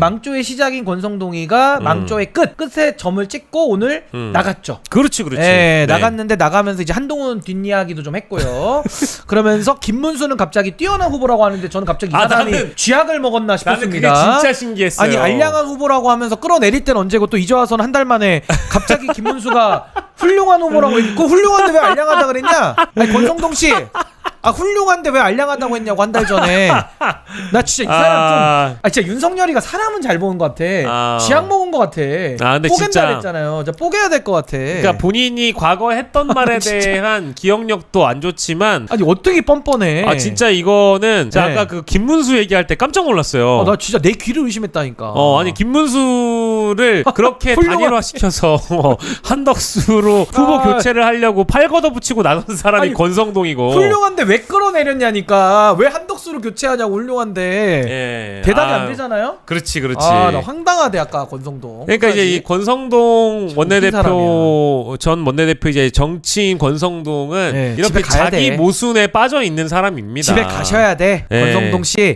망조의 시작인 권성동이가 음. 망조의 끝 끝에 점을 찍고 오늘 음. 나갔죠. 그렇지, 그렇지. 예, 네. 나갔는데 나가면서 이제 한동훈 뒷이야기도 좀 했고요. 그러면서 김문수는 갑자기 뛰어난 후보라고 하는데 저는 갑자기 이 아, 사람이 나는- 쥐약을 먹었나 나는 그게 싶었습니다. 진짜 신기했어요. 아니 알량한 후보라고 하면서 끌어내릴 땐 언제고 또 이제 와서는 한 달 만에 갑자기 김문수가 훌륭한 후보라고 했고 훌륭한데 왜 알량하다 그랬냐? 아니 권성동 씨. 아 훌륭한데 왜 알량하다고 했냐고 한 달 전에 나 진짜 이 사람 좀 아, 아 진짜 윤석열이가 사람은 잘 보는 것 같아. 아. 지약 먹은 것 같아. 아, 근데 뽀갠다 진짜- 그랬잖아요. 진짜 뽀개야 될 것 같아. 그러니까 본인이 과거 했던 말에 진짜. 대한 기억력도 안 좋지만 아니 어떻게 뻔뻔해? 아 진짜 이거는 제가 네. 아까 그 김문수 얘기할 때 깜짝 놀랐어요. 어, 나 진짜 내 귀를 의심했다니까. 어 아니 김문수 를 그렇게 훌륭한- 단일화시켜서 한덕수로 후보 아. 교체를 하려고 팔 걷어붙이고 나선 사람이 아니, 권성동이고 훌륭한데 왜 끌어내렸냐니까. 왜 한덕수로 교체하냐고 훌륭한데. 예. 대답이 아, 안 되잖아요. 그렇지 그렇지. 아, 나 황당하대 아까 권성동. 그러니까 이제 이 권성동 원내대표. 전 원내대표 이제 정치인 권성동은 네, 이렇게 집에 가야 자기 돼. 모순에 빠져 있는 사람입니다. 집에 가셔야 돼. 예. 권성동 씨.